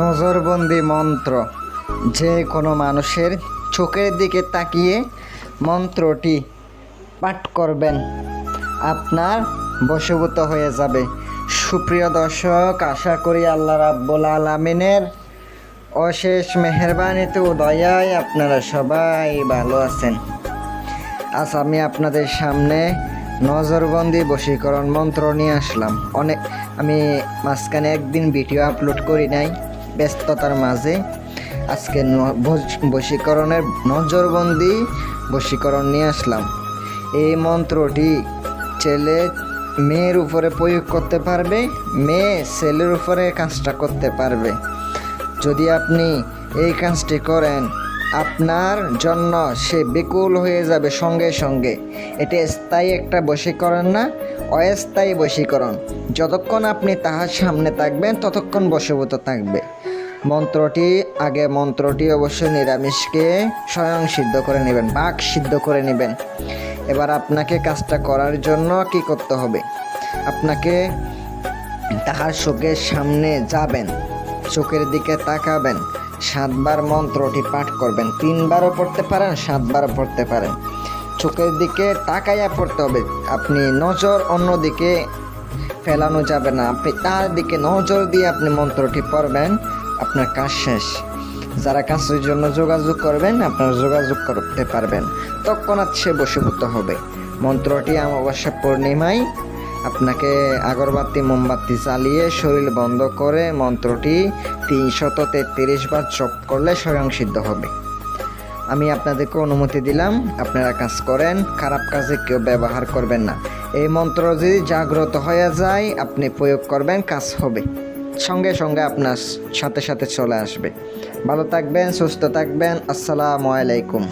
নজরবন্দি মন্ত্র। যে কোনো মানুষের চোখের দিকে তাকিয়ে মন্ত্রটি পাঠ করবেন, আপনার বশীভূত হয়ে যাবে। সুপ্রিয় দর্শক, আশা করি আল্লাহ রাব্বুল আলমিনের অশেষ মেহরবানিতে দয়ায় আপনারা সবাই ভালো আছেন। আজ আমি আপনাদের সামনে নজরবন্দি বশীকরণ মন্ত্র নিয়ে আসলাম। অনেক আমি মাঝখানে একদিন ভিডিও আপলোড করি নাই। ব্যস্ততার মাঝে আজকে বশীকরণের নজরবন্দি বশীকরণ নিয়ে আসলাম। এই মন্ত্রটি ছেলে মেয়ের উপরে প্রয়োগ করতে পারবে, মেয়ে ছেলের উপরে কাজটা করতে পারবে। যদি আপনি এই কাজটি করেন, আপনার জন্য সে বিকুল হয়ে যাবে সঙ্গে সঙ্গে। এটা স্থায়ী একটা বশীকরণ না, অস্থায়ী বশীকরণ। যতক্ষণ আপনি তাহার সামনে থাকবেন, ততক্ষণ বশীভূত থাকবে। মন্ত্রটি, আগে মন্ত্রটি অবশ্যই নিরামিষকে স্বয়ং সিদ্ধ করে নেবেন বাঘ সিদ্ধ করে নেবেন। এবার আপনাকে কাজটা করার জন্য কি করতে হবে? আপনাকে তাহার চোখের সামনে যাবেন, চোখের দিকে তাকাবেন, সাতবার মন্ত্রটি পাঠ করবেন। তিনবারও পড়তে পারেন, সাতবারও পড়তে পারেন। চোখের দিকে তাকাইয়া পড়তে হবে। আপনি নজর অন্যদিকে ফেলানো যাবে না। আপনি তার দিকে নজর দিয়ে আপনি মন্ত্রটি পড়বেন। আপনার কাজ শেষ। যারা কাজের জন্য যোগাযোগ করবেন, আপনারা যোগাযোগ করতে পারবেন। তৎক্ষণাৎ সে বসীভূত হবে। মন্ত্রটি অমাবস্যা পূর্ণিমায় আপনাকে আগরবাতি, মোমবাতি জ্বালিয়ে শরীর বন্ধ করে মন্ত্রটি তিনশত তেত্রিশ বার জপ করলে স্বয়ং সিদ্ধ হবে। আমি আপনাদেরকে অনুমতি দিলাম, আপনারা কাজ করেন, খারাপ কাজে কেউ ব্যবহার করবেন না। এই মন্ত্র যদি জাগ্রত হয়ে যায়, আপনি প্রয়োগ করবেন, কাজ হবে। সঙ্গে সঙ্গে আপনার সাথে সাথে চলে আসবে। ভালো থাকবেন সুস্থ থাকবেন। আসসালামু আলাইকুম।